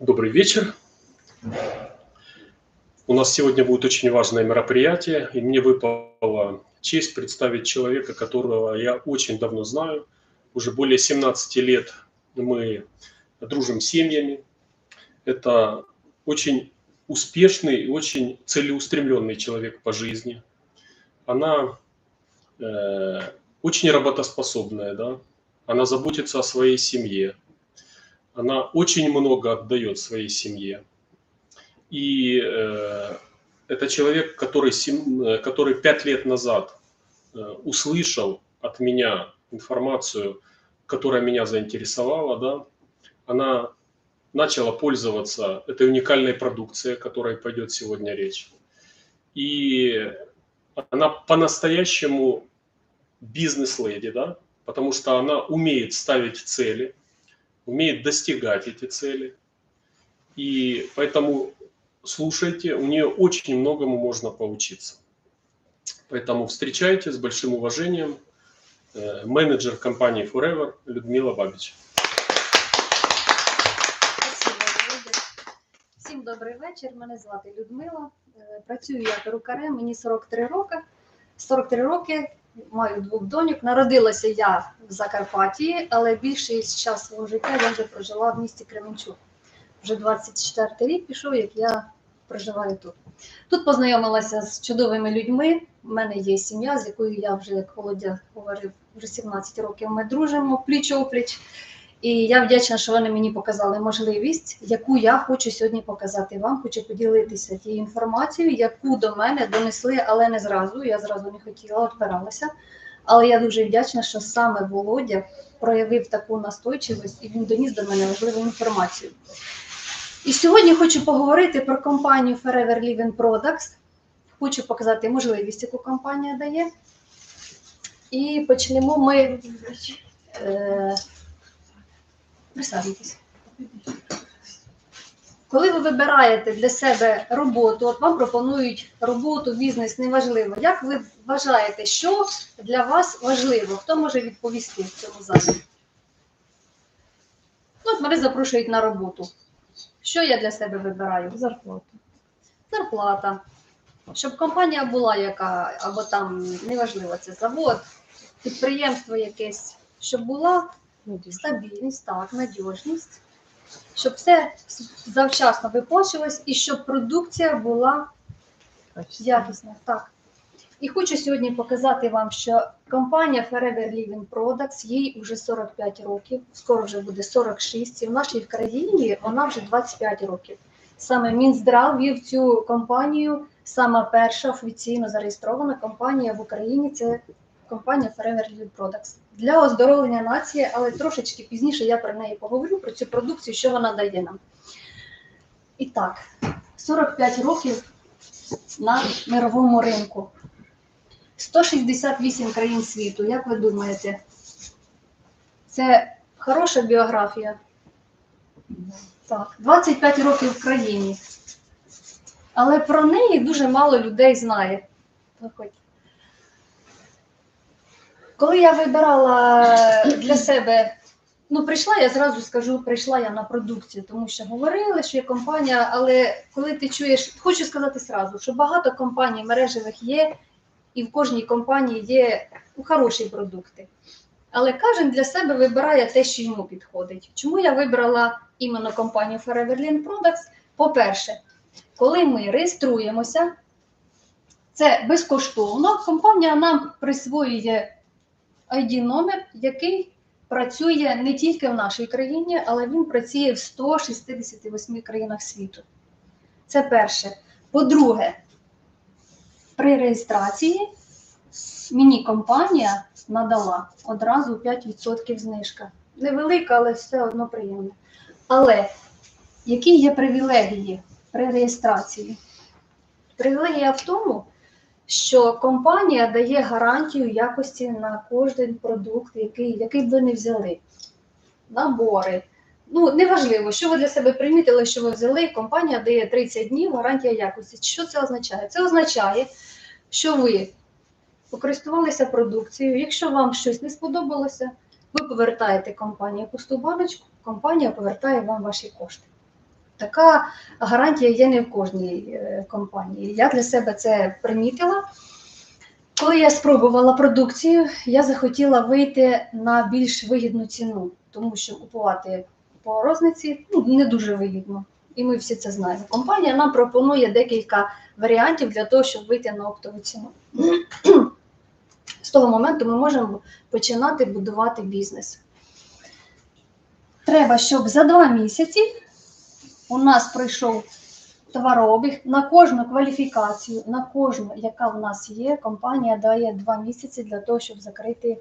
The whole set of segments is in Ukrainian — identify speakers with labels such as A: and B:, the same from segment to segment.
A: Добрый вечер. У нас сегодня будет очень важное мероприятие, и мне выпала честь представить человека, которого я очень давно знаю. Уже более 17 лет мы дружим с семьями. Это очень успешный и очень целеустремленный человек по жизни. Она э, очень работоспособная, да. Она заботится о своей семье. Она очень много отдает своей семье. И э, это человек, который, сем- э, который пять лет назад э, услышал от меня информацию, которая меня заинтересовала, да, она начала пользоваться этой уникальной продукцией, о которой пойдет сегодня речь. И она по-настоящему бизнес-леди, да, потому что она умеет ставить цели, умеет достигать эти цели. И поэтому слушайте, у нее очень многому можно поучиться. Поэтому встречайте с большим уважением э, менеджер компании Forever Людмила Бабич.
B: Спасибо, Володя. Всім добрий вечір. Мене звати Людмила. Е, Працюю я перукарем, мені 43 роки. 43 роки, Маю двох доньок. Народилася я в Закарпатті, але більшість часу свого життя я вже прожила в місті Кременчук. Вже 24 рік пішов, як я проживаю тут. Тут познайомилася з чудовими людьми. У мене є сім'я, з якою я вже, як Володя говорив, вже 17 років ми дружимо пліч-опліч. І я вдячна, що вони мені показали можливість, яку я хочу сьогодні показати вам. Хочу поділитися тією інформацією, яку до мене донесли, але не зразу. Я зразу не хотіла, відпиралася. Але я дуже вдячна, що саме Володя проявив таку настойчивість і він доніс до мене важливу інформацію. І сьогодні хочу поговорити про компанію Forever Living Products. Хочу показати можливість, яку компанія дає. І почнемо ми. Е, Присаджуйтесь. Коли ви вибираєте для себе роботу, от вам пропонують роботу, бізнес, неважливо. Як ви вважаєте, що для вас важливо? Хто може відповісти в цьому залі? Ну, от мене запрошують на роботу. Що я для себе вибираю?
C: Зарплату.
B: Зарплата. Щоб компанія була яка, або там неважливо, це завод, підприємство якесь, щоб була Стабільність, так, надіжність, щоб все завчасно виплачувалось і щоб продукція була якісна. Так. І хочу сьогодні показати вам, що компанія Forever Living Products, їй вже 45 років, скоро вже буде 46, і в нашій країні вона вже 25 років. Саме Мінздрав вів цю компанію, сама перша офіційно зареєстрована компанія в Україні це компанія Forever Living Products для оздоровлення нації, але трошечки пізніше я про неї поговорю, про цю продукцію, що вона дає нам. І так, 45 років на мировому ринку. 168 країн світу. Як ви думаєте, це хороша біографія? Так, 25 років в країні. Але про неї дуже мало людей знає. Виходь. Коли я вибирала для себе, ну прийшла, я зразу скажу, прийшла я на продукцію, тому що говорили, що є компанія, але коли ти чуєш, хочу сказати зразу, що багато компаній мережевих є, і в кожній компанії є ну, хороші продукти. Але кожен для себе вибирає те, що йому підходить. Чому я вибрала іменно компанію Forever Lean Products? По-перше, коли ми реєструємося, це безкоштовно. Компанія нам присвоює ID номер, який працює не тільки в нашій країні, але він працює в 168 країнах світу. Це перше. По-друге, при реєстрації мені компанія надала одразу 5% знижка. Невелика, але все одно приємно. Але які є привілегії при реєстрації? Привілегія в тому, що компанія дає гарантію якості на кожен продукт, який, який б ви не взяли. Набори. Ну, неважливо, що ви для себе примітили, що ви взяли, компанія дає 30 днів гарантія якості. Що це означає? Це означає, що ви покористувалися продукцією. Якщо вам щось не сподобалося, ви повертаєте компанії пусту баночку, компанія повертає вам ваші кошти. Така гарантія є не в кожній е, компанії. Я для себе це примітила. Коли я спробувала продукцію, я захотіла вийти на більш вигідну ціну, тому що купувати по розниці ну, не дуже вигідно. І ми всі це знаємо. Компанія нам пропонує декілька варіантів для того, щоб вийти на оптову ціну. З того моменту ми можемо починати будувати бізнес. Треба, щоб за два місяці у нас пройшов товарообіг на кожну кваліфікацію, на кожну, яка в нас є, компанія дає два місяці для того, щоб закрити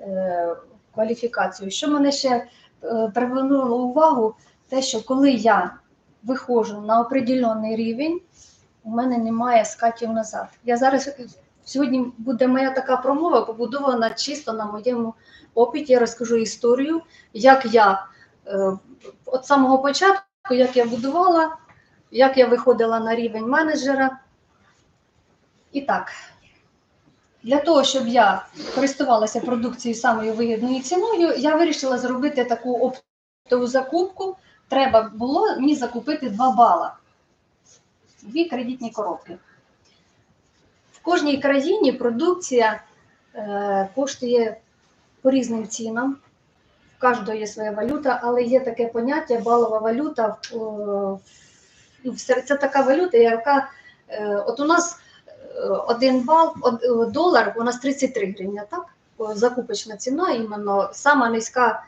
B: е, кваліфікацію. Що мене ще е, привернуло увагу, те, що коли я виходжу на определений рівень, у мене немає скатів назад. Я зараз сьогодні буде моя така промова побудована чисто на моєму опиті. Я розкажу історію, як я е, от самого початку, як я будувала, як я виходила на рівень менеджера. І так, для того, щоб я користувалася продукцією самою вигідною ціною, я вирішила зробити таку оптову закупку. Треба було мені закупити 2 бала. Дві кредитні коробки. В кожній країні продукція е, коштує по різним цінам. В кожного є своя валюта, але є таке поняття балова валюта. е, Це така валюта, яка е, от у нас е, один бал, долар, у нас 33 гривні, так? Закупочна ціна, іменно сама низька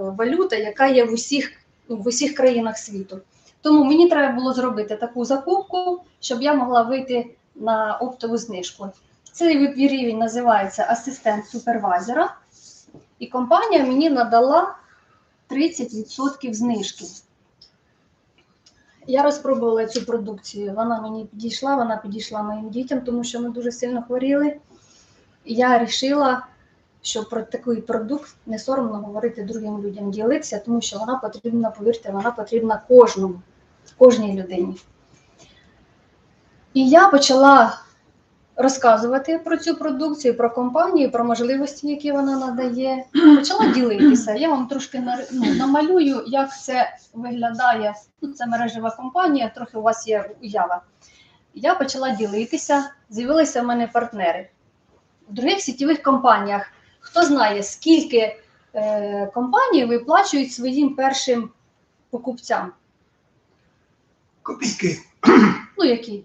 B: валюта, яка є в усіх, ну, в усіх країнах світу. Тому мені треба було зробити таку закупку, щоб я могла вийти на оптову знижку. Цей рівень називається асистент супервайзера, і компанія мені надала 30% знижки. Я розпробувала цю продукцію. Вона мені підійшла, вона підійшла моїм дітям, тому що ми дуже сильно хворіли. І я вирішила, що про такий продукт не соромно говорити другим людям, ділитися, тому що вона потрібна, повірте, вона потрібна кожному, кожній людині. І я почала розказувати про цю продукцію, про компанію, про можливості, які вона надає. Почала ділитися. Я вам трошки ну, намалюю, як це виглядає. Ну, це мережева компанія, трохи у вас є уява. Я почала ділитися, з'явилися в мене партнери. В других сітєвих компаніях хто знає, скільки е, компаній виплачують своїм першим покупцям?
C: Копійки.
B: Ну, які?